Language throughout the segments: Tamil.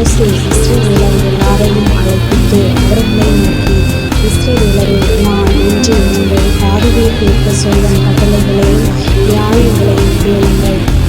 மோசே இஸ்ரேவேலர்கள் யாரையும் அழைப்பித்து அவர்களை நோக்கி இஸ்ரேவேலரே நான் இன்று உங்களை பாடுவே கேட்க சொல்ல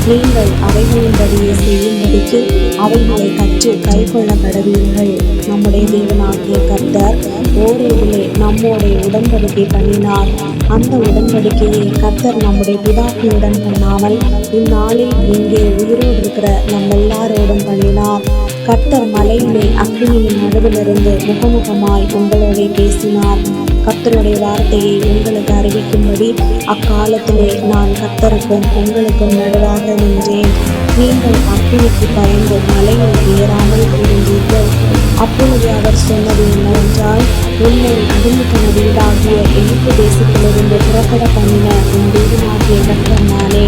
நீங்கள் அவைகளின்படியே செய்யும்படிக்கு அவைகளை கற்று கைகொள்ளப்படுவீர்கள் நம்முடைய தேவனாகிய கர்த்தர் ஓரேவிலே நம்மோடைய உடன்படிக்கை பண்ணினார். அந்த உடன்படிக்கையை கர்த்தர் நம்முடைய பிதாக்களுடன் பண்ணாமல் இந்நாளில் இங்கே உயிரோடு இருக்கிற நம்ம எல்லாரோடும் பண்ணினார். கர்த்தர் மலையிலே அக்னியின் நடுவிலிருந்து முகமுகமாய் உங்களோட பேசினார். கத்தருடைய வார்த்தையை உங்களுக்கு அறிவிக்கும்படி அக்காலத்திலே நான் கத்தருக்கும் உங்களுக்கும் நடுவாக நின்றேன். நீங்கள் அக்கினிக்கு பயந்து மலையில் ஏறாமல் இருந்தீர்கள். அப்பொழுது அவர் சொன்னது என்னவென்றால் உன்னை அடிமைத்தன வீடாகிய எகிப்து தேசத்திலிருந்து புறப்பட பண்ணின உன் வீடுமாகிய கர்த்தர் நானே.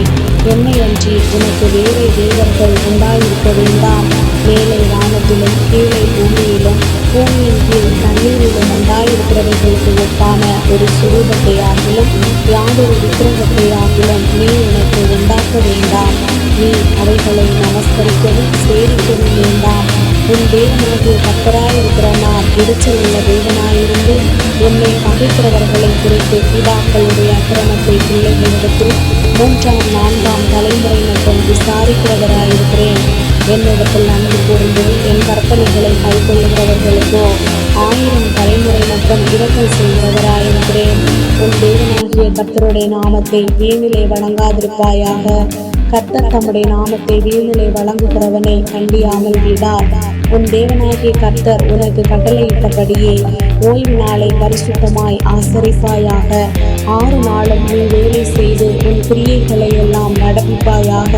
என்னை அன்றி உனக்கு வேறே தேவர்கள் உண்டாயிருக்க வேண்டாம். மேலே வானத்திலும் கீழே பூமியிலும் பூமியின் கீழ் தண்ணீரிலும் உண்டாயிருக்கிறவர்கள் ஒரு சுரூபத்தையாகிலும் யாதொரு விக்கிரகத்தையாகிலும் நீ உனக்கு உண்டாக்க வேண்டாம். நீ அவைகளை நமஸ்கரிக்கவும் சேவிக்கவும் வேண்டாம். உன் தேவனாகிய கத்தராயிருக்கிற நான் இடிச்சல் உள்ள தேவனாயிருந்து உன்னை பகைக்கிறவர்களை குறித்து பிதாக்களுடைய அக்கிரமத்தை பிள்ளைகளிடத்தில் மூன்றாம் நான்காம் தலைமுறை மற்றும் விசாரிக்கிறவராயிருக்கிறேன். என்னிடத்தில் அன்பு கூர்ந்து என் கற்பனைகளை கைக்கொள்ளுகிறவர்களுக்கோ ஆயிரம் தலைமுறை மட்டும் இரக்கம் செய்ய உன் தேவனாகிய கர்த்தருடைய நாமத்தை வீணிலே வணங்காதிருப்பாயாக. கர்த்தர் தம்முடைய நாமத்தை வீணிலே வழங்குகிறவனை கண்டியாமல் விடார். உன் தேவனாகிய கர்த்தர் உனக்கு கட்டளையிட்டபடியே ஓய்வு நாளை பரிசுத்தமாய் ஆசரிப்பாயாக. ஆறு நாளும் நீ வேலை செய்து உன் கிரியைகளை எல்லாம் நடப்பிப்பாயாக.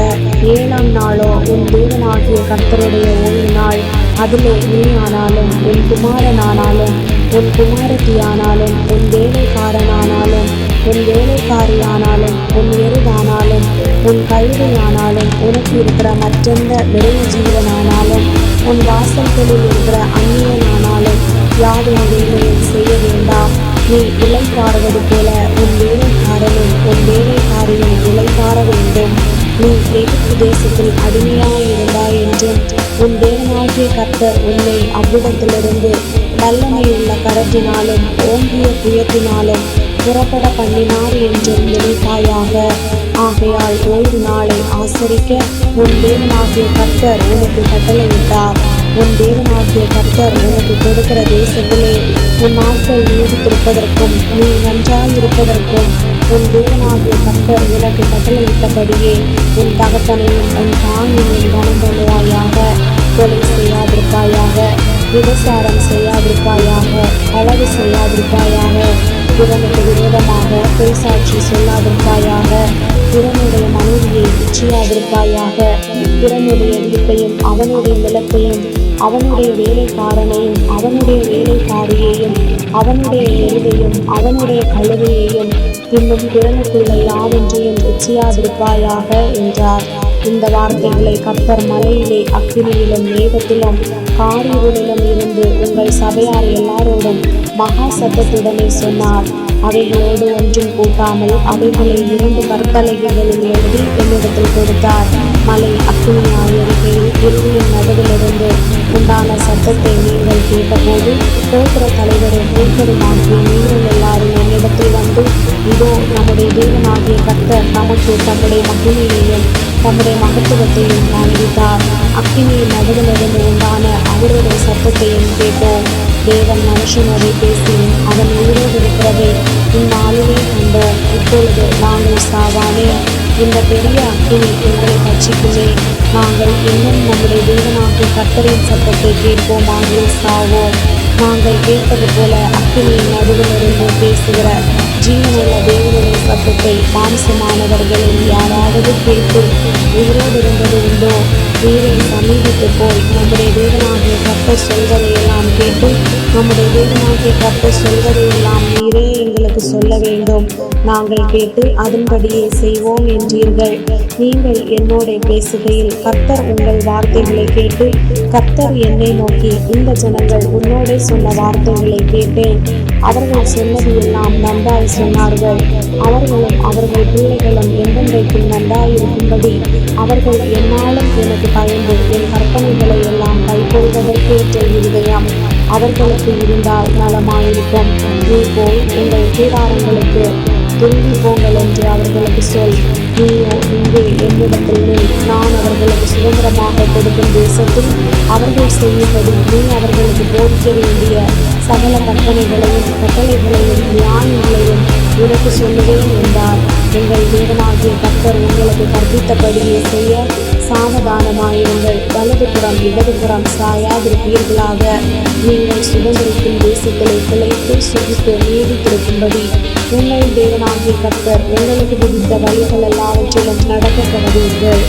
ஏழாம் நாளோ உன் தேவனாகிய கர்த்தருடைய ஓய்வு நாள் அதில் நீ ஆனாலும் உன் குமாரனானாலும் உன் குமாரத்தியானாலும் உன் வேலைக்காரனானாலும் உன் வேலைக்காரியானாலும் உன் எருதானாலும் உன் கழுதையானாலும் உனக்கு இருக்கிற மற்றெந்த நிறைய ஜீவனானாலும் உன் வாசல்களில் இருக்கிற அந்நியனானாலும் யாரும் வேலையை செய்ய வேண்டாம். நீ இலைப்பாறுவது போல உன் வேலைக்காரனும் உன் வேலைக்காரியும் இலைப்பாற வேண்டும். நீ எகிப்து தேசத்தில் அடிமையாக கர்த்தர் உன்னை அவ்விடத்திலிருந்து வல்லமையுள்ள கரத்தினாலும் ஓங்கிய புயத்தினாலும் புறப்பட பண்ணினார் என்றும் நினைத்தாயாக ஆகையால் ஓய்வு நாளை ஆசரிக்க உன் தேவனாகிய கர்த்தர் உனக்கு கட்டளையிட்டார். உன் தேவனாகிய கர்த்தர் உனக்கு கொடுக்கிற தேசத்திலே உன் நாட்கள் நீடித்திருப்பதற்கும் நீ நன்றாயிருப்பதற்கும் உன் தேவனாகிய கர்த்தர் உனக்கு கட்டளையிட்டபடியே உன் தகப்பனையும் உன் தாயையும் கனம் கொலை செய்யாதிருப்பாயாக விபசாரம் செய்யாதிருப்பாயாக அளவு செய்யாதிருப்பாயாக பிறனுக்கு விரோதமாக பேசாட்சி சொல்லாதிருப்பாயாக பிறனுடைய மனைவியை உச்சியாதிருப்பாயாக பிறனுடைய வீட்டையும் அவனுடைய நிலத்தையும் அவனுடைய வேலைக்காரனையும் அவனுடைய வேலைக்காரியையும் அவனுடைய எருதையும் அவனுடைய கழுதையையும் இன்னும் பிறனுக்குள்ள யாவொன்றையும் இச்சியாதிருப்பாயாக என்றார். இந்த வார்த்தைகளை கர்த்தர் மலையிலே அக்கினியிலும் மேகத்திலும் காரிருளிலும் இருந்து உங்கள் சபையார் எல்லாரோடும் மகா சத்தத்துடனே சொன்னார். அவைகளோடு ஒன்றும் கூட்டாமல் அவைகளை இரண்டு கற்பலகைகளில் எழுதி என்னிடத்தில் கொடுத்தார். மலை அக்கினியாய் எரிகையில் இருளின் நடுவிலிருந்து உண்டான சத்தத்தை நீங்கள் கேட்டபோது கோபுர தலைவரும் மூக்கருமாகிய நீங்கள் எல்லாரும் என்னிடத்தில் வந்து இதோ நம்முடைய தேவனாகிய கர்த்தர் நமக்கு தம்முடைய மகிமையையும் தம்முடைய மகத்துவத்தையும் காண்பித்தார் அக்கினியின் நடுவிலிருந்து உண்டான அவருடைய சத்தத்தையும் கேட்டோம். தேவன் மனுஷனரை பேசியும் அவன் உயிரோடு இருக்கிறதை இந்நாளிலே கண்டோம். இப்பொழுது நாங்கள் சாவானே இந்த பெரிய அக்கினி எங்களை பட்சிக்குமே நாங்கள் இன்னும் நம்முடைய தேவனாகிய கர்த்தரின் சத்தத்தை கேட்போமாக சாவோம். நாங்கள் கேட்பது போல அக்கினியின் என்று பேசுகிறார் ஜீவனுள்ள தேவனுடைய சத்தத்தை மாம்சமானவர்களில் யாராவது கேட்டு உயிரோடு இருந்தது உண்டோ? உயிரை சமீபித்து போய் நம்முடைய தேவனாகிய கர்த்தர் சொல்வதையெல்லாம் கேட்டு நம்முடைய தேவனாகிய கர்த்தர் சொல்வதையெல்லாம் நீரே எங்களுக்கு சொல்ல வேண்டும். நாங்கள் கேட்டு அதன்படியே செய்வோம் என்றீர்கள். நீங்கள் என்னோட பேசுகையில் கர்த்தர் உங்கள் வார்த்தைகளை கேட்டு கர்த்தர் என்னை நோக்கி இந்த ஜனங்கள் உன்னோடே சொன்ன வார்த்தைகளை கேட்டேன். அவர்கள் சொன்னது எல்லாம் நன்றாய் சொன்னார்கள். அவர்களும் அவர்கள் பிள்ளைகளும் எந்தெந்தைக்கும் நன்றாயிருக்கும்படி அவர்கள் என்னாலும் எனக்கு பயந்து என் கற்பனைகளை எல்லாம் கைக்கொள்வதற்கேற்ற இருதயம் அவர்களுக்கு இருந்தால் நலமாயிருக்கும். நீ போய் உங்கள் கூடாரங்களுக்கு திரும்பி போங்கள் என்று அவர்களுக்கு சொல். நீயோ இங்கே என்னிடத்தில் நீ நான் அவர்களுக்கு சுதந்திரமாக கொடுக்கும் தேசத்தில் அவர்கள் செய்யும்படி நீ அவர்களுக்கு போதிக்க வேண்டிய சகல கற்பனைகளையும் கட்டளைகளையும் நியாயங்களையும் உனக்கு சொல்லுவேன் என்றார். எங்கள் தேவனாகிய கர்த்தர் உங்களுக்கு கற்பித்தபடியே செய்ய சாவதானமாயிருங்கள் வலதுபுறம் இடதுபுறம் சாயாதிருப்பீர்களாக. நீங்கள் சுதந்திரத்தின் தேசத்திலே பிழைத்து சுகித்து நீடித்திருக்கும்படி உங்கள் தேவனாகிய கர்த்தர் உங்களுக்கு விதித்த வழிகள் எல்லாவற்றிலும் நடக்க கடவீர்கள்